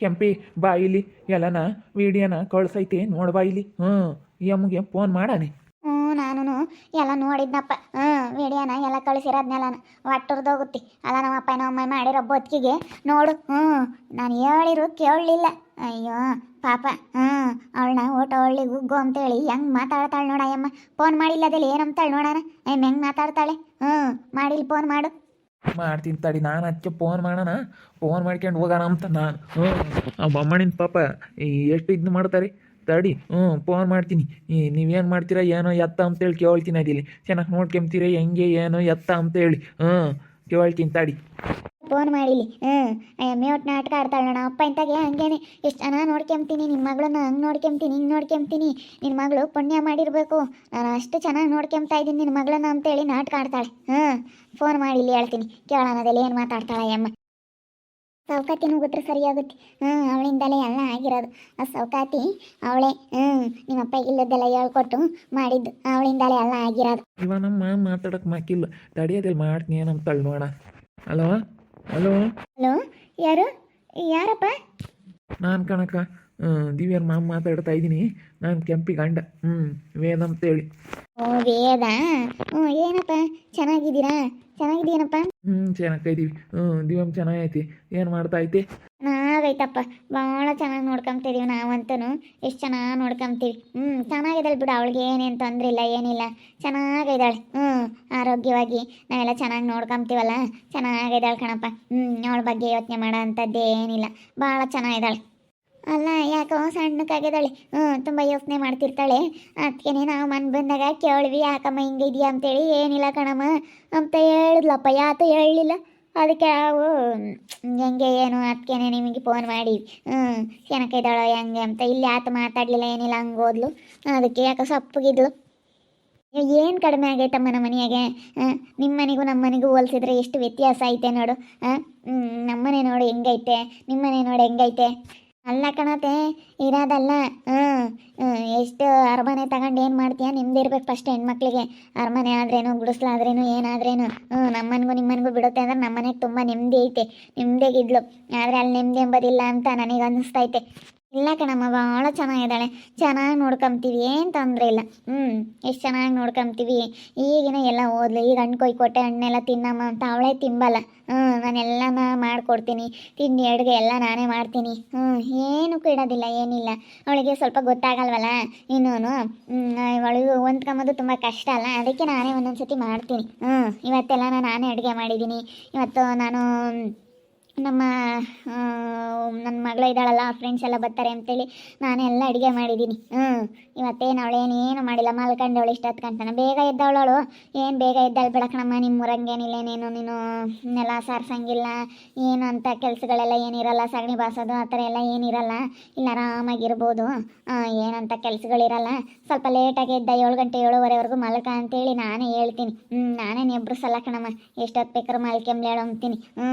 ಕೆಂಪಿ, ಬಾ ಇಲ್ಲಿ, ಎಲ್ಲನ ವಿಡಿಯೋನ ಕಳ್ಸೈತಿ ನೋಡ್ಬಾ ಇಲ್ಲಿ. ಹ್ಞೂ ಎಮ್ಗೆ ಫೋನ್ ಮಾಡಾನೆ. ಹ್ಞೂ ನಾನು ಎಲ್ಲ ನೋಡಿದ್ನಪ್ಪ. ಹ್ಞೂ, ವಿಡಿಯೋನ ಎಲ್ಲ ಕಳಿಸಿರೋದ್ನೆಲ್ಲ ಒಟ್ಟುರ್ದೋಗುತ್ತೆ ಅಲ್ಲ ನಮ್ಮ ಅಪ್ಪ, ನಮ್ಮ ಅಮ್ಮ ಮಾಡಿರೋ ಬದುಕಿಗೆ, ನೋಡು, ಹ್ಞೂ, ನಾನು ಹೇಳಿರು ಕೇಳಲಿಲ್ಲ. ಅಯ್ಯೋ, ಪಾಪ, ಹ್ಞೂ, ಅವಳನ್ನ ಊಟ ಒಳ್ಳೆ ಗುಗ್ಗು ಅಂತೇಳಿ ಹೆಂಗೆ ಮಾತಾಡ್ತಾಳೆ ನೋಡಯ್ಯಮ್ಮ ಫೋನ್ ಮಾಡಿಲ್ಲದಲ್ಲಿ ಏನಂತಾಳೆ ನೋಡೋಣ ಏನ್ ಹೆಂಗೆ ಮಾತಾಡ್ತಾಳೆ? ಹ್ಞೂ ಮಾಡಿಲ್ಲ ಫೋನ್ ಮಾಡು. ಮಾಡ್ತೀನಿ ತಡಿ, ನಾನು ಅದಕ್ಕೆ ಫೋನ್ ಮಾಡೋಣ ಫೋನ್ ಮಾಡ್ಕೊಂಡು ಹೋಗೋಣ ಅಂತ ನಾನು. ಹ್ಞೂ, ಆ ಬೊಮ್ಮಣ್ಣಿನ ಪಾಪ ಎಷ್ಟು ಇದು ಮಾಡ್ತಾರೆ? ತಡಿ, ಹ್ಞೂ ಫೋನ್ ಮಾಡ್ತೀನಿ. ನೀವೇನು ಮಾಡ್ತೀರಾ, ಏನೋ ಎತ್ತ ಅಂತೇಳಿ ಕೇಳ್ತೀನಿ ಅದಿಲ್ಲಿ. ಚೆನ್ನಾಗಿ ನೋಡ್ಕೊಂತೀರ ಹೆಂಗೆ, ಏನೋ ಎತ್ತ ಅಂತೇಳಿ ಹ್ಞೂ, ಕೇಳ್ತೀನಿ ತಡಿ. ಫೋನ್ ಮಾಡಿಲಿ. ಹ್ಞೂ ಮ್ಯೂಟ್ ನಾಟಕ ಆಡ್ತಾಳೆ ಅಪ್ಪ ಇಂತಾಗೆ ಹಂಗೇನೆ. ಎಷ್ಟು ಚೆನ್ನಾಗಿ ನೋಡ್ಕೊಂತೀನಿ ನಿಮ್ಮ ಮಗಳನ್ನ ಹಂಗೆ ನೋಡ್ಕೊಂತೀನಿ ಹಿಂಗೆ ನೋಡ್ಕೊಂತೀನಿ ನಿನ್ನ ಮಗಳು ಪುಣ್ಯ ಮಾಡಿರಬೇಕು. ನಾನು ಅಷ್ಟು ಚೆನ್ನಾಗಿ ನೋಡ್ಕೊಂತಾ ಇದ್ದೀನಿ ನಿನ್ನ ಮಗಳನ್ನ ಅಂತೇಳಿ ನಾಟಕ ಆಡ್ತಾಳೆ. ಹ್ಞೂ ಫೋನ್ ಮಾಡಿಲಿ, ಹೇಳ್ತೀನಿ. ಕೇಳೋಣದಲ್ಲಿ ಏನು ಮಾತಾಡ್ತಾಳೆ ಅಮ್ಮ ಸೌಕಾತಿ ಬಿಟ್ರೆ ಸರಿಯಾಗುತ್ತೆ. ಹ್ಞೂ ಅವಳಿಂದಲೇ ಎಲ್ಲ ಆಗಿರೋದು. ಆ ಸೌಕಾತಿ ಅವಳೇ ಹ್ಞೂ ನಿಮ್ಮಪ್ಪ ಇಲ್ಲದೆಲ್ಲ ಹೇಳ್ಕೊಟ್ಟು ಮಾಡಿದ್ದು. ಅವಳಿಂದಲೇ ಎಲ್ಲ ಆಗಿರೋದು. ಇವ ನಮ್ಮ ಮಾತಾಡಕ್ಕೆ ಮಾಕಿಲ್ಲ. ತಡಿಯೋದಿಲ್ಲ ಮಾಡ್ತೀನಿ ಏನಂತ ನೋಡ ಹಲೋ ಹಲೋ? ಹಲೋ ಯಾರು? ಯಾರಪ್ಪ? ನಾನು ಕಣಕ ದಿವ್ಯರ ಮಾಮ ಮಾತಾಡ್ತಾ ಇದ್ದೀನಿ. ನಾನು ಕೆಂಪಿ ಗಂಡ. ಹ್ಞೂ ವೇದ ಅಂತೇಳಿ. ಓ ವೇದ? ಹ್ಞೂ ಏನಪ್ಪ? ಚೆನ್ನಾಗಿದ್ದೀರಾ? ಚೆನ್ನಾಗಿದ್ದೀನಪ್ಪ ಹ್ಞೂ ಚೆನ್ನಾಗಿದ್ದೀವಿ ಹ್ಞೂ ದಿವ್ಯಮ್ ಚೆನ್ನಾಗೈತಿ. ಏನು ಮಾಡ್ತಾ ಐತಿ? ನಾವೈತಪ್ಪ ಭಾಳ ಚೆನ್ನಾಗಿ ನೋಡ್ಕೊಂತೀವಿ ನಾವಂತೂ ಎಷ್ಟು ಚೆನ್ನಾಗಿ ನೋಡ್ಕೊಂತೀವಿ ಹ್ಞೂ ಚೆನ್ನಾಗಿದ್ದಾಳೆ ಬಿಡು ಅವಳಿಗೆ ಏನೇನು ತೊಂದರೆ ಇಲ್ಲ ಏನಿಲ್ಲ. ಚೆನ್ನಾಗಿದ್ದಾಳೆ ಹ್ಞೂ ಆರೋಗ್ಯವಾಗಿ ನಾವೆಲ್ಲ ಚೆನ್ನಾಗಿ ನೋಡ್ಕೊಂತೀವಲ್ಲ ಚೆನ್ನಾಗಿದ್ದಾಳೆ ಕಣಪ್ಪ. ಹ್ಞೂ ಅವಳ ಬಗ್ಗೆ ಯೋಚನೆ ಮಾಡೋ ಅಂಥದ್ದು ಏನಿಲ್ಲ. ಭಾಳ ಚೆನ್ನಾಗಿದ್ದಾಳೆ ಅಲ್ಲ, ಯಾಕೋ ಸಣ್ಣಕ್ಕಾಗಿದ್ದಾಳೆ ಹ್ಞೂ ತುಂಬ ಯೋಚನೆ ಮಾಡ್ತಿರ್ತಾಳೆ. ಅದಕ್ಕೇನೆ ನಾವು ಮನ್ ಬಂದಾಗ ಕೇಳಿವಿ, ಯಾಕಮ್ಮ ಹಿಂಗೆ ಇದೆಯಾ ಅಂತೇಳಿ. ಏನಿಲ್ಲ ಕಣಮ್ಮ ಅಂತ ಹೇಳಿದ್ಲಪ್ಪ. ಯಾತ ಹೇಳಲಿಲ್ಲ ಅದಕ್ಕೆ ಅವು ಹೆಂಗೆ ಏನು, ಅದಕ್ಕೇನೆ ನಿಮಗೆ ಫೋನ್ ಮಾಡಿ. ಹ್ಞೂ ಇದ್ದಾಳೋ ಹೆಂಗೆ ಅಂತ. ಇಲ್ಲಿ ಆತ ಮಾತಾಡಲಿಲ್ಲ, ಏನಿಲ್ಲ, ಹಂಗೆ ಹೋದ್ಲು. ಅದಕ್ಕೆ ಯಾಕೆ ಸಪ್ಪಗಿದ್ಲು. ಏನು ಕಡಿಮೆ ಆಗೈತಮ್ಮ ನಮ್ಮ ಮನೆಯಾಗೆ? ನಿಮ್ಮ ಮನೆಗೂ ನಮ್ಮ ಮನೆಗೂ ಹೋಲಿಸಿದ್ರೆ ಎಷ್ಟು ವ್ಯತ್ಯಾಸ ಐತೆ ನೋಡು. ಹಾಂ ನಮ್ಮನೆ ನೋಡು ಹೆಂಗೈತೆ, ನಿಮ್ಮನೆ ನೋಡಿ ಹೆಂಗೈತೆ. ಅಲ್ಲ ಕಣತೆ, ಇರೋದಲ್ಲ. ಹ್ಮ್ ಎಷ್ಟು ಅರಮನೆ ತಗೊಂಡು ಏನು ಮಾಡ್ತೀಯ? ನಿಮ್ದಿರ್ಬೇಕು ಫಸ್ಟ್ ಹೆಣ್ಮಕ್ಳಿಗೆ. ಅರಮನೆ ಆದ್ರೇನು ಗುಡಿಸ್ಲಾದ್ರೇನು ಏನಾದ್ರೇನು ಹ್ಞೂ ನಮ್ಮನಿಗೂ ನಿಮ್ಮನಿಗೂ ಬಿಡುತ್ತೆ ಅಂದ್ರೆ ನಮ್ಮ ಮನೆಗೆ ತುಂಬ ನೆಮ್ಮದಿ ಐತೆ. ನೆಮ್ಮದಿಗಿದ್ಲು ಆದರೆ ಅಲ್ಲಿ ನೆಮ್ಮದಿ ಎಂಬುದಿಲ್ಲ ಅಂತ ನನಗೆ ಅನ್ನಿಸ್ತೈತೆ ಇಲ್ಲ ಕಣಮ್ಮ, ಭಾಳ ಚೆನ್ನಾಗಿದ್ದಾಳೆ ಚೆನ್ನಾಗಿ ನೋಡ್ಕೊಂತೀವಿ ಏನು ತೊಂದರೆ ಇಲ್ಲ. ಹ್ಞೂ ಎಷ್ಟು ಚೆನ್ನಾಗಿ ನೋಡ್ಕೊಂತೀವಿ ಈಗಿನ ಎಲ್ಲ ಓದ್ಲಿ, ಈಗ ಹಣ್ಣು ಕೊಯ್ ಕೊಟ್ಟೆ ಹಣ್ಣೆಲ್ಲ ತಿನ್ನಮ್ಮ ಅಂತ ಅವಳೇ ತಿಂಬಲ್ಲ. ಹ್ಞೂ ನಾನೆಲ್ಲನ ಮಾಡಿಕೊಡ್ತೀನಿ. ತಿಂಡಿ, ಅಡುಗೆ ಎಲ್ಲ ನಾನೇ ಮಾಡ್ತೀನಿ. ಹ್ಞೂ ಏನು ಇಡೋದಿಲ್ಲ ಏನಿಲ್ಲ. ಅವಳಿಗೆ ಸ್ವಲ್ಪ ಗೊತ್ತಾಗಲ್ವಲ್ಲ ಇನ್ನೂ ಅವಳಿಗೆ ಹೊಂದ್ಕೊಂಬೋದು ತುಂಬ ಕಷ್ಟ ಅಲ್ಲ, ಅದಕ್ಕೆ ನಾನೇ ಒಂದೊಂದು ಸತಿ ಮಾಡ್ತೀನಿ. ಹ್ಞೂ ಇವತ್ತೆಲ್ಲ ನಾನು ನಾನೇ ಅಡುಗೆ ಮಾಡಿದ್ದೀನಿ. ಇವತ್ತು ನಾನು ನಮ್ಮ ನನ್ನ ಮಗಳ ಇದ್ದಾಳಲ್ಲ ಫ್ರೆಂಡ್ಸ್ ಎಲ್ಲ ಬರ್ತಾರೆ ಅಂತೇಳಿ ನಾನೆಲ್ಲ ಅಡುಗೆ ಮಾಡಿದ್ದೀನಿ ಹ್ಞೂ ಇವತ್ತೇನು ಅವಳು ಏನೇನು ಮಾಡಿಲ್ಲ. ಮಲ್ಕೊಂಡವಳು ಇಷ್ಟೊತ್ತು ಕಂತಾನೆ. ಬೇಗ ಎದ್ದವಳವಳು. ಏನು ಬೇಗ ಎದ್ದಾಳು ಬಿಡಕಣಮ್ಮ ನಿಮ್ಮ ಊರಂಗೇನಿಲ್ಲ ನೀನು ನೆಲ ಸಾರ್ಸಂಗಿಲ್ಲ, ಏನು ಅಂತ ಕೆಲಸಗಳೆಲ್ಲ ಏನಿರಲ್ಲ ಸಗಣಿ ಬಾಸೋದು ಆ ಥರ ಎಲ್ಲ ಏನಿರಲ್ಲ ಇಲ್ಲ, ಆರಾಮಾಗಿರ್ಬೋದು. ಏನಂತ ಕೆಲಸಗಳಿರಲ್ಲ ಸ್ವಲ್ಪ ಲೇಟಾಗಿ ಎದ್ದ ಏಳು ಗಂಟೆ, ಏಳುವರೆವರೆಗೂ ಮಲ್ಕ ಅಂತೇಳಿ ನಾನೇ ಹೇಳ್ತೀನಿ. ಹ್ಞೂ ನಾನೇ ನೆಬ್ರಿಸಲ್ಲ ಕಣಮ್ಮ. ಎಷ್ಟೊತ್ತು ಬೇಕಾದ್ರೂ ಮಲ್ಕೆಂಬ್ಲೇಳು ಅಂತೀನಿ. ಹ್ಞೂ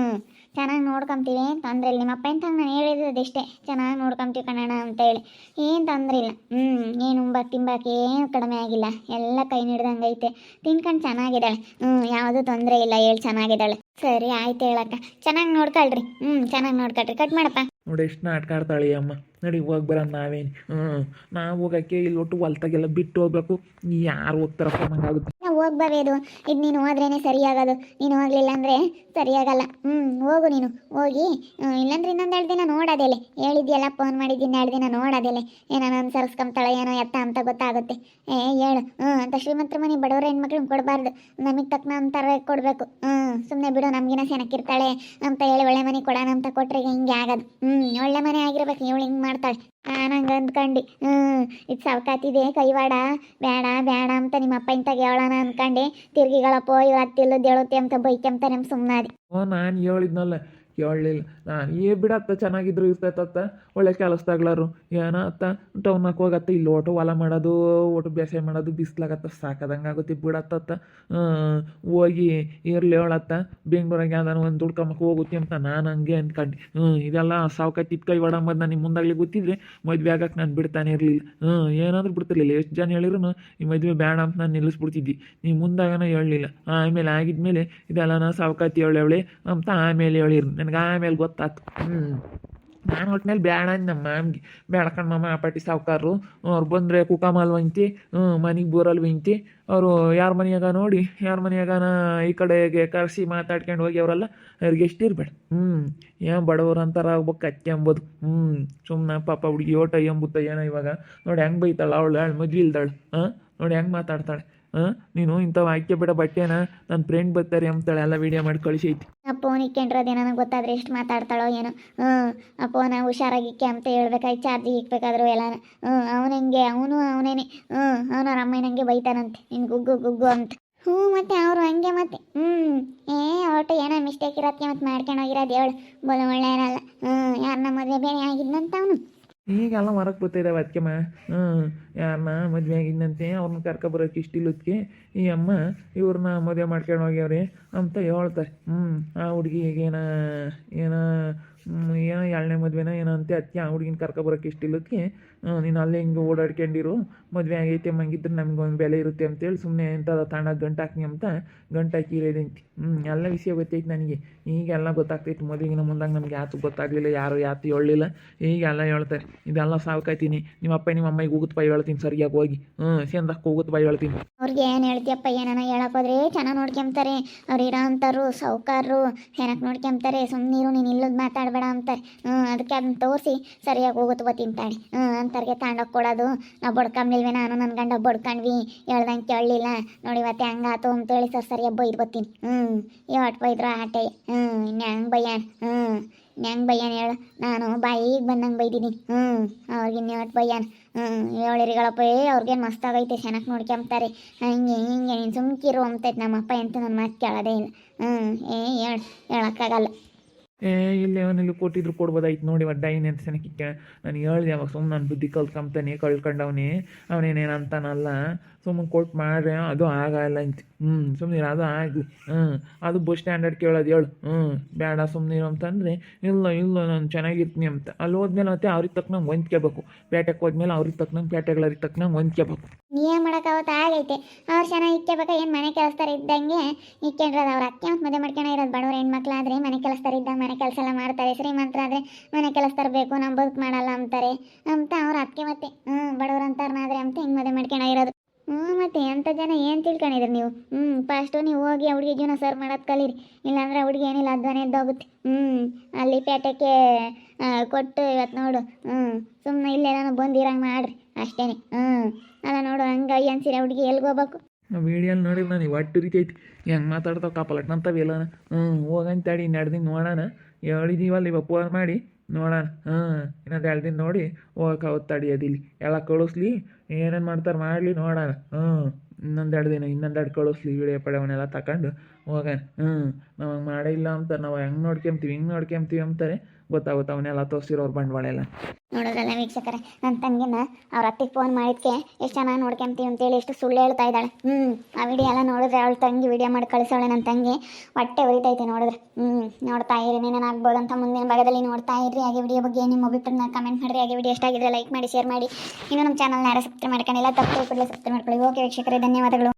ಚೆನ್ನಾಗಿ ನೋಡ್ಕೊಂತೀವಿ ಏನು ತೊಂದರೆ ಇಲ್ಲ. ನಿಮ್ಮ ಅಪ್ಪ ಅಂತ ನಾನು ಹೇಳಿದ್ದು ಇಷ್ಟೇ. ಚೆನ್ನಾಗಿ ನೋಡ್ಕೊಂತೀವಿ ಕಣಣ್ಣ ಅಂತೇಳಿ ಏನು ತೊಂದರೆ ಇಲ್ಲ. ಹ್ಞೂ ಏನು ಉಂಬ ತಿಂಬಾಕೆ ಏನು ಕಡಿಮೆ ಆಗಿಲ್ಲ. ಎಲ್ಲ ಕೈ ಹಿಡ್ದಂಗೆ ಐತೆ. ತಿನ್ಕೊಂಡು ಚೆನ್ನಾಗಿದ್ದಾಳೆ. ಹ್ಞೂ ಯಾವುದೂ ತೊಂದರೆ ಇಲ್ಲ. ಹೇಳಿ ಚೆನ್ನಾಗಿದ್ದಾಳೆ. ಸರಿ, ಆಯ್ತು ಹೇಳಕ್ಕ. ಚೆನ್ನಾಗಿ ನೋಡ್ಕೊಳ್ರಿ. ಹ್ಞೂ ಚೆನ್ನಾಗಿ ನೋಡ್ಕೊಳ್ರಿ. ಕಟ್ ಮಾಡಪ್ಪ. ನೋಡಿ ಎಷ್ಟು ನಾಟಕ ಅಮ್ಮ. ನೋಡಿ, ಹೋಗಿ ಬರೋಣ ನಾವೇನು. ಹ್ಞೂ ನಾವು ಹೋಗೋಕ್ಕೆ ಇಲ್ಲಿ ಒಟ್ಟು ಹೊಲ್ತಾಗೆಲ್ಲ ಬಿಟ್ಟು ಹೋಗ್ಬೇಕು. ಯಾರು ಹೋಗ್ತಾರಪ್ಪ, ನಂಗಾಗುತ್ತೆ. ನಾವು ಬರೆಯೋದು ಇದು ನೀನು ಹೋದ್ರೇ ಸರಿಯಾಗೋದು. ನೀನು ಹೋಗ್ಲಿಲ್ಲ ಅಂದರೆ ಸರಿಯಾಗಲ್ಲ. ಹ್ಞೂ ಹೋಗು ನೀನು. ಹೋಗಿ ಇಲ್ಲಾಂದ್ರೆ ಇನ್ನೊಂದು ಎರಡು ದಿನ ನೋಡೋದೇಲೆ. ಹೇಳಿದ್ಯಲ್ಲ ಫೋನ್ ಮಾಡಿದ್ದೀನಿ, ಎರಡು ದಿನ ನೋಡೋದೇಲೆ. ಏನೋ ಅನುಸರಿಸ್ಕೊಂತಾಳೆ ಏನೋ ಎತ್ತ ಅಂತ ಗೊತ್ತಾಗುತ್ತೆ. ಏ, ಹೇಳು. ಹ್ಞೂ ಅಂತ ಶ್ರೀಮಂತರ ಮನೆ ಬಡವರ ಹೆಣ್ಮಕ್ಳು ಕೊಡಬಾರ್ದು. ನಮಗೆ ತಕ್ಕ ಅಂತಾರೆ ಕೊಡಬೇಕು. ಹ್ಞೂ ಸುಮ್ಮನೆ ಬಿಡು ನಮಗಿನ ಸೆನಕ್ಕಿರ್ತಾಳೆ ಅಂತ ಹೇಳಿ ಒಳ್ಳೆ ಮನೆ ಕೊಡೋಣ ಅಂತ ಕೊಟ್ರೆ ಹಿಂಗೆ ಆಗೋದು. ಹ್ಞೂ ಒಳ್ಳೆ ಮನೆ ಆಗಿರ್ಬೇಕು. ಇವಳು ಹಿಂಗೆ ಮಾಡ್ತಾಳೆ. ನಾನು ಹಂಗೆ ಅಂದ್ಕೊಂಡು. ಹ್ಞೂ ಇದು ಸಾವ್ಕಾತಿದೆ, ಕೈವಾಡ. ಬೇಡ ಬೇಡ ಅಂತ ನಿಮ್ಮ ಅಪ್ಪ ಇಂತಾಗ ಹೇಳೋಣ ಅನ್ಕಂಡೆ ತಿರ್ಗಿಗಳಪ್ಪ, ಇವ್ರು ಹತ್ತಿಲ್ಲದ ಹೇಳುತ್ತೆ ಅಂತ ಬೈಕೆಂತ ನಮ್ಮ ಸುಮ್ಮನಾದಿ ಓ, ನಾನು ಹೇಳಿದ್ನಲ್ಲ ಹೇಳಲಿಲ್ಲ. ನಾನು ಏ ಬಿಡತ್ತ, ಚೆನ್ನಾಗಿದ್ರು ಇರ್ತೈತತ್ತ ಒಳ್ಳೆ ಕೆಲಸದಾಗ್ಲಾರು. ಏನೋ ಅತ್ತ ಟೌನಾಗ ಹೋಗತ್ತ, ಇಲ್ಲಿ ಓಟು ಹೊಲ ಮಾಡೋದು, ಓಟು ಬೇಸಾಯ ಮಾಡೋದು, ಬಿಸ್ಲಾಗತ್ತ, ಸಾಕದಂಗೆ ಆಗುತ್ತೆ ಬಿಡತ್ತತ್ತ ಹೋಗಿ ಇರ್ಲಿ ಹೇಳತ್ತ, ಬೆಂಗ್ಳೂರಾಗ ಯಾವ್ದಾನ ಒಂದು ದುಡ್ಕೊಂಬಕ್ಕೆ ಹೋಗುತ್ತೆ ಅಂತ ನಾನು ಹಂಗೆ ಅಂದ್ಕೊಂಡು ಹ್ಞೂ ಇದೆಲ್ಲ ಸಾವ್ಕಾತಿ ತಿತ್ಕೈ ಒಡಂಬದು ನನಗೆ ಮುಂದಾಗಲಿ ಗೊತ್ತಿದ್ರೆ ಮದುವೆ ಆಗಕ್ಕೆ ನಾನು ಬಿಡ್ತಾನೆ ಇರಲಿಲ್ಲ. ಹ್ಞೂ ಏನಾದರೂ ಬಿಡ್ತಿರ್ಲಿಲ್ಲ. ಎಷ್ಟು ಜನ ಹೇಳಿದ್ರು ಈ ಮದುವೆ ಬೇಡ ಅಂತ ನಾನು ನಿಲ್ಲಿಸ್ಬಿಡ್ತಿದ್ದೆ ನೀ ಮುಂದಾಗನ ಹೇಳಲಿಲ್ಲ. ಆಮೇಲೆ ಆಗಿದ್ಮೇಲೆ ಇದೆಲ್ಲ ನಾನು ಸಾವುಕಾತಿ ಹೇಳಿ ಅಂತ ಆಮೇಲೆ ಹೇಳಿರು ನನಗೆ ಆಮೇಲೆ ಗೊತ್ತಾಯ್ತು ಹ್ಞೂ ನಾನು ಒಟ್ನಲ್ಲಿ ಬೇಡ ನಮ್ಮ ಮಾಮ್ಗೆ ಕಣ್ ಮಾಮ ಆಪಾಟಿ ಸಾವುಕಾರರು. ಅವ್ರು ಬಂದರೆ ಕುಕಾಮಲ್ ಒಯ್ತಿ ಮನೆಗೆ ಬೋರಲ್ಲಿ ಒಯ್ತಿ ಅವರು ಯಾರ ಮನೆಯಾಗ ನೋಡಿ, ಯಾರ ಮನೆಯಾಗನ ಈ ಕಡೆಗೆ ಕರೆಸಿ ಮಾತಾಡ್ಕೊಂಡು ಹೋಗಿ ಅವರೆಲ್ಲ, ಅವ್ರಿಗೆ ಇರಬೇಡ. ಹ್ಞೂ ಏನು ಬಡವರು ಅಂತಾರ ಆಗ್ಬೇಕು ಅತ್ತೆ ಎಂಬುದು ಹ್ಞೂ ಸುಮ್ಮನೆ ಪಾಪ ಹುಡುಗಿ ಓಟ ಎಂಬುತ್ತ ಏನೋ ಇವಾಗ. ನೋಡಿ ಹೆಂಗೆ ಬೈತಾಳೆ ಅವಳು ಹೇಳು ಮದ್ವೆ ಇಲ್ದಾಳು, ಹಾಂ? ನೋಡಿ ಹೆಂಗೆ ಮಾತಾಡ್ತಾಳೆ. ನೀನು ಇಂಥವು ಆಯ್ಕೆ ಬಿಡ ಬಟ್ಟೆನ ನನ್ನ ಫ್ರೆಂಡ್ ಬರ್ತಾರೆ ಅಂತಾಳೆ, ಎಲ್ಲ ವಿಡಿಯೋ ಮಾಡಿ ಕಳಿಸೈತಿ ಆ ಫೋನ್ ಇಕ್ಕೊಂಡ್ರದೇ ನನಗೆ ಗೊತ್ತಾದ್ರೆ ಎಷ್ಟು ಮಾತಾಡ್ತಾಳೋ ಏನೋ. ಹ್ಞೂ ಆ ಫೋನ ಹುಷಾರಾಗಿಕ್ಕೆ ಅಂತ ಹೇಳ್ಬೇಕಾಗಿ ಚಾರ್ಜಿಗೆ ಇಕ್ಬೇಕಾದ್ರು ಎಲ್ಲಾನ. ಹ್ಞೂ ಅವನಂಗೆ ಅವನು ಅವನೇನೆ. ಹ್ಞೂ ಅವನ ಅಮ್ಮನಂಗೆ ಬೈತಾನಂತೆ, ನಿನ್ ಗುಗ್ಗು ಗುಗ್ಗು ಅಂತ. ಹ್ಞೂ, ಮತ್ತೆ ಅವರು ಹಂಗೆ ಮತ್ತೆ. ಹ್ಞೂ ಏ, ಒಟ್ಟು ಏನೋ ಮಿಸ್ಟೇಕ್ ಇರತ್ತೆ ಮತ್ತೆ ಮಾಡ್ಕೊಂಡು ಹೋಗಿರೋದು ಹೇಳು ಬೋಲ ಒಳ್ಳೆ ಏನಲ್ಲ ಹ್ಞೂ ಯಾರನ್ನ ಮದುವೆ ಬೇರೆ ಆಗಿದ್ನಂತ ಅವನು. ಈಗೆಲ್ಲ ಹೊರಗೆ ಬರ್ತಿದ್ದಾವೆ ಅದಕ್ಕೆ ಮಾ. ಹ್ಞೂ ಯಾರನ್ನ ಮದುವೆ ಆಗಿದ್ದಂತೆ ಅವ್ರನ್ನ ಕರ್ಕೊಬರೋಕೆ ಇಷ್ಟಿಲ್ಲದಕ್ಕೆ ಈ ಅಮ್ಮ ಇವ್ರನ್ನ ಮದುವೆ ಮಾಡ್ಕೊಂಡು ಹೋಗ್ಯಾವ್ರಿ ಅಂತ ಹೇಳ್ತಾರೆ. ಹ್ಞೂ ಆ ಹುಡುಗಿಗೆ ಏನ ಏನ ಎರಡನೇ ಮದುವೆನ ಏನೋ ಅಂತೆ ಅದಕ್ಕೆ ಆ ಹುಡುಗಿನ ಕರ್ಕೊಬರೋಕೆ ಇಷ್ಟಿಲ್ಲಕ್ಕೆ ನೀನು ಅಲ್ಲೇ ಹಿಂಗೆ ಓಡಾಡ್ಕೊಂಡಿರು, ಮದುವೆ ಆಗೈತೆ ಮಂಗಿದ್ರೆ ನಮ್ಗೆ ಒಂದು ಬೆಲೆ ಇರುತ್ತೆ ಅಂತೇಳಿ ಸುಮ್ಮನೆ ಎಂಥದ ತಾಣ ಗಂಟು ಹಾಕಿ ಅಂತ ಗಂಟು ಹಾಕಿ ಇರೋದಂತೆ ಹ್ಞೂ ಎಲ್ಲ ವಿಷಯ ಗೊತ್ತೈತೆ ನನಗೆ. ಈಗೆಲ್ಲ ಗೊತ್ತಾಗ್ತೈತೆ, ಮದುವೆಗಿನ ಮುಂದಾಗ ನಮ್ಗೆ ಯಾತು ಗೊತ್ತಾಗಲಿಲ್ಲ, ಯಾರು ಯಾತು ಹೇಳಲಿಲ್ಲ. ಈಗೆಲ್ಲ ಹೇಳ್ತಾರೆ, ಇದೆಲ್ಲ ಸಾವ್ಕಾಯ್ತೀನಿ. ನಿಮ್ಮ ಅಪ್ಪ ನಿಮ್ಮ ಅಮ್ಮಗೆ ಹೋಗುತ್ತ ಬೈ ಹೇಳ್ತೀನಿ, ಸರಿಯಾಗಿ ಹೋಗಿ. ಹ್ಞೂ ಸೇಂದಕ್ಕೆ ಹೋಗುತ್ತ ಬೈ ಹೇಳ್ತೀನಿ. ಅವ್ರಿಗೆ ಏನು ಹೇಳ್ತೀಯಪ್ಪ, ಏನಾನ ಹೇಳಕ್ಕೋದ್ರೆ ಚೆನ್ನಾಗಿ ನೋಡ್ಕೊಂತಾರೆ ಅವ್ರು ಇರೋ ಅಂತಾರು ಸಾವುಕಾರರು ಏನಕ್ಕೆ ನೋಡ್ಕೊಂತಾರೆ ಸುಮ್ಮನಿರು ನೀನು ಇಲ್ಲದ ಮಾತಾಡಬೇಡ. ಅಂತಾರೆ ಹ್ಞೂ ಅದಕ್ಕೆ ಅದನ್ನ ತೋರಿಸಿ ಸರಿಯಾಗಿ ಹೋಗುತ್ತೆ ಬತ್ತೀನಿ ತಾಳಿ ಹ್ಞೂ ಅಂತರ್ಗೆ ತಾಂಡೋಗಿ ಕೊಡೋದು. ನಾವು ಬಡ್ಕೊಂಬಿಲ್ವೇ ನಾನು ನನ್ನ ಗಂಡ ಬಡ್ಕೊಂಡ್ವಿ. ಹೇಳ್ದಂಗೆ ಕೇಳಲಿಲ್ಲ. ನೋಡಿ ಇವತ್ತೆ ಹಂಗಾತು ಅಂತೇಳಿ ಸರ್ ಸರಿಯಾಗಿ ಬೈದು ಬತ್ತೀನಿ ಹ್ಞೂ ಯಾವಟ್ ಬೈದ್ರು ಆಟೆ. ಹ್ಞೂ ಇನ್ನು ಹೆಂಗೆ ಬಯ್ಯಾನ ಹ್ಞೂ ಹೆಂಗೆ ಬಯ್ಯಾನ ಹೇಳು. ನಾನು ಬಾಯಿಗೆ ಬಂದಂಗೆ ಬೈದೀನಿ. ಹ್ಞೂ ಅವ್ರಿಗೆ ಇನ್ಯಾಟ್ ಬಯ್ಯಾನ ಹ್ಞೂ ಹೇಳಿರಿಗಳಪ್ಪ ಏ ಅವ್ರಿಗೇನು ಮಸ್ತಾಗೈತೆ ಚೆನ್ನಾಗಿ ನೋಡ್ಕೊಂಬ್ತಾರೆ ಹಂಗೆ ಹಿಂಗೆ ನೀನು ಸುಮ್ಕಿರು ಅಂತೈತೆ ನಮ್ಮಪ್ಪ ಎಂತ ನನ್ನ ಮಾತು ಕೇಳೋದೇ ಇಲ್ಲ. ಹ್ಞೂ ಏ ಹೇಳು, ಹೇಳೋಕ್ಕಾಗಲ್ಲ. ಏ, ಇಲ್ಲಿ ಅವನಲ್ಲಿ ಕೊಟ್ಟಿದ್ರು ಕೊಡ್ಬೋದಾಯ್ತು ನೋಡಿ ಅವ ಡೈನ್ ಅಂತ ಸನಕಿಕ್ಕೆ ನಾನು ಹೇಳ್ದೆ ಅವಾಗ ಸುಮ್ಮನೆ ನಾನು ಬುದ್ಧಿ ಕಲ್ತ್ಕೊಂತಾನೆ ಕಳ್ಕೊಂಡವನೇ. ಅವನೇನೇನು ಅಂತಾನಲ್ಲ ಸುಮ್ಮನೆ ಕೊಟ್ಟು ಮಾಡ್ರೆ ಅದು ಆಗಲ್ಲ ಅಂತ. ಹ್ಞೂ ಸುಮ್ಮನೆ ಅದು ಆಗಲಿ. ಹ್ಞೂ ಅದು ಬಸ್ ಸ್ಟ್ಯಾಂಡರ್ಡ್ ಕೇಳೋದು ಹೇಳು. ಹ್ಞೂ ಬೇಡ ಸುಮ್ಮನೆ ಅಂತಂದರೆ ಇಲ್ಲ ಇಲ್ಲ, ನಾನು ಚೆನ್ನಾಗಿರ್ತೀನಿ ಅಂತ. ಅಲ್ಲಿ ಹೋದ್ಮೇಲೆ ಮತ್ತೆ ಅವ್ರಿಗೆ ತಕ್ಕನಂಗೆ ಹೊಂದ್ಕೋಬೇಕು ಪೇಟೆಗೆ ಹೋದ್ಮೇಲೆ ಅವ್ರಿಗೆ ತಕ್ಕನಂಗೆ ಪೇಟೆಗಳವ್ರಿಗೆ ತಕ್ಕನಂಗೆ ಹೊಂದ್ಕೋಬೇಕು ಏನು ಮಾಡೋಕ್ಕಾಗುತ್ತೆ ಆಗೈತೆ. ಅವ್ರು ಚೆನ್ನಾಗಿ ಇಕ್ಕೋಬೇಕಾ ಏನು ಮನೆ ಕೆಲಸದಾರ ಇದ್ದಂಗೆ ಇಕ್ಕೊಂಡ್ರದು ಅವ್ರ ಅಕ್ಕ. ಮತ್ತು ಮದುವೆ ಮಾಡ್ಕೊಂಡು ಇರೋದು ಬಡವ್ರ ಹೆಣ್ಮಕ್ಳಾದ್ರೆ ಮನೆ ಕೆಲಸದಾರ ಇದ್ದಾಗ ಮನೆ ಕೆಲಸ ಎಲ್ಲ ಮಾಡ್ತಾರೆ ಶ್ರೀಮಂತರಾದ್ರೆ ಮನೆ ಕೆಲಸ ತರಬೇಕು ನಮ್ಮ ಬದುಕು ಮಾಡಲ್ಲ ಅಂತಾರೆ. ಅಂತ ಅವ್ರು ಅದಕ್ಕೆ ಮತ್ತೆ ಹ್ಞೂ ಬಡವ್ರು ಅಂತಾರನಾದ್ರೆ ಅಂತ ಹಿಂಗೆ ಮದುವೆ ಮಾಡ್ಕೊಂಡಾಗಿರೋದು ಹ್ಞೂ ಮತ್ತೆ ಎಂಥ ಜನ ಏನು ತಿಳ್ಕೊಂಡಿದ್ರಿ ನೀವು? ಹ್ಞೂ ಫಸ್ಟು ನೀವು ಹೋಗಿ ಹುಡುಗಿ ಜೀವನ ಸರ್ ಮಾಡೋದು ಕಲೀರಿ. ಇಲ್ಲಾಂದ್ರೆ ಹುಡುಗಿ ಏನಿಲ್ಲ ಅಧ್ವಾನ ಎದ್ದೋಗುತ್ತೆ. ಹ್ಞೂ ಅಲ್ಲಿ ಪೇಟೆಗೆ ಕೊಟ್ಟು ಇವತ್ತು ನೋಡು ಹ್ಞೂ ಸುಮ್ಮನೆ ಇಲ್ಲೇನೋ ಬಂದಿರಂಗೆ ಮಾಡ್ರಿ ಅಷ್ಟೇ ಹ್ಞೂ ಅಲ್ಲ ನೋಡು, ಹಂಗೆ ಅನ್ಸಿರ ಹುಡುಗಿ ಎಲ್ಲಿಗೆ ಹೋಗ್ಬೇಕು? ವಿಡಿಯೋಲಿ ನೋಡಿಲ್ಲ ನನಗೆ ಒಟ್ಟು ರೀತಿ ಐತಿ. ಹೆಂಗೆ ಮಾತಾಡ್ತಾವೆ ಕಾಪಲಟ್ ಇಲ್ಲ ಹ್ಞೂ ಹೋಗಂತ ತಡಿ ಇನ್ನು ಎರಡು ದಿನ ನೋಡೋಣ. ಹೇಳಿದೀವಲ್ಲ ಇವಾಗ ಫೋನ್ ಮಾಡಿ. ನೋಡೋಣ. ಹಾಂ ಇನ್ನೊಂದು ಎರಡು ದಿನ ನೋಡಿ ಹೋಗಕ್ಕೆ ತಡಿ ಅದಿಲ್ಲಿ. ಎಲ್ಲ ಕಳಿಸ್ಲಿ, ಏನೇನು ಮಾಡ್ತಾರೆ ಮಾಡಲಿ ನೋಡೋಣ. ಹ್ಞೂ ಇನ್ನೊಂದು ಎರಡು ದಿನ, ಇನ್ನೊಂದು ಎರಡು ಕಳಿಸ್ಲಿ ವಿಡಿಯೋ ಪಡೆಯವನ್ನೆಲ್ಲ ತಗೊಂಡು ಹೋಗೋಣ. ಹ್ಞೂ ನಾವು ಹಂಗೆ ನಾವು ಹೆಂಗೆ ನೋಡ್ಕೊಂತೀವಿ, ಹಿಂಗೆ ನೋಡ್ಕೊಂತೀವಿ ಅಂತಾರೆ. ಗೊತ್ತಾಗುತ್ತೆ ಅವನ್ನೆಲ್ಲ ತೋರಿಸಿರೋರು ಬಂಡವಾಳ ಎಲ್ಲ. ನೋಡೋದಲ್ಲ ವೀಕ್ಷಕರೇ ನನ್ನ ತಂಗಿನ ಅವ್ರ ಅತ್ತಿಗೆ ಫೋನ್ ಮಾಡಿದ್ಕೆ, ಎಷ್ಟು ಚೆನ್ನಾಗಿ ನೋಡ್ಕೊಂತೀವಿ ಅಂತೇಳಿ ಎಷ್ಟು ಸುಳ್ಳು ಹೇಳ್ತಾ ಇದ್ದಾಳೆ. ಹ್ಞೂ ಆ ವಿಡಿಯೋ ಎಲ್ಲ ನೋಡಿದ್ರೆ ಅವಳು ತಂಗಿ ವಿಡಿಯೋ ಮಾಡಿ ಕಳಿಸೋಳೆ ನನ್ನ ತಂಗಿ. ಹೊಟ್ಟೆ ಉರಿತೈತೆ ನೋಡಿದ್ರೆ. ಹ್ಞೂ ನೋಡ್ತಾ ಇರಿ ನೀನೇನು ಆಗ್ಬೋದು ಅಂತ ಮುಂದಿನ ಭಾಗದಲ್ಲಿ ನೋಡ್ತಾ ಇರ್ರಿ ಹಾಗೆ ವಿಡಿಯೋ ಬಗ್ಗೆ ನಿಮ್ಮ ಅಭಿಪ್ರಾಯನ ಕಮೆಂಟ್ ಮಾಡಿರಿ. ಹಾಗೆ ವಿಡಿಯೋ ಎಷ್ಟಾಗಿದ್ರೆ ಲೈಕ್ ಮಾಡಿ ಶೇರ್ ಮಾಡಿ. ಇನ್ನು ನಮ್ಮ ಚಾನಲ್ನ ಯಾರು ಸಬ್ಸ್ಕ್ರೈಬ್ ಮಾಡ್ಕೊಂಡಿಲ್ಲ, ತಪ್ಪು ಕೂಡಲೇ ಸಬ್ಸ್ಕ್ರೈಬ್ ಮಾಡ್ಕೊಳ್ಳಿ. ಓಕೆ ವೀಕ್ಷಕರೇ, ಧನ್ಯವಾದಗಳು.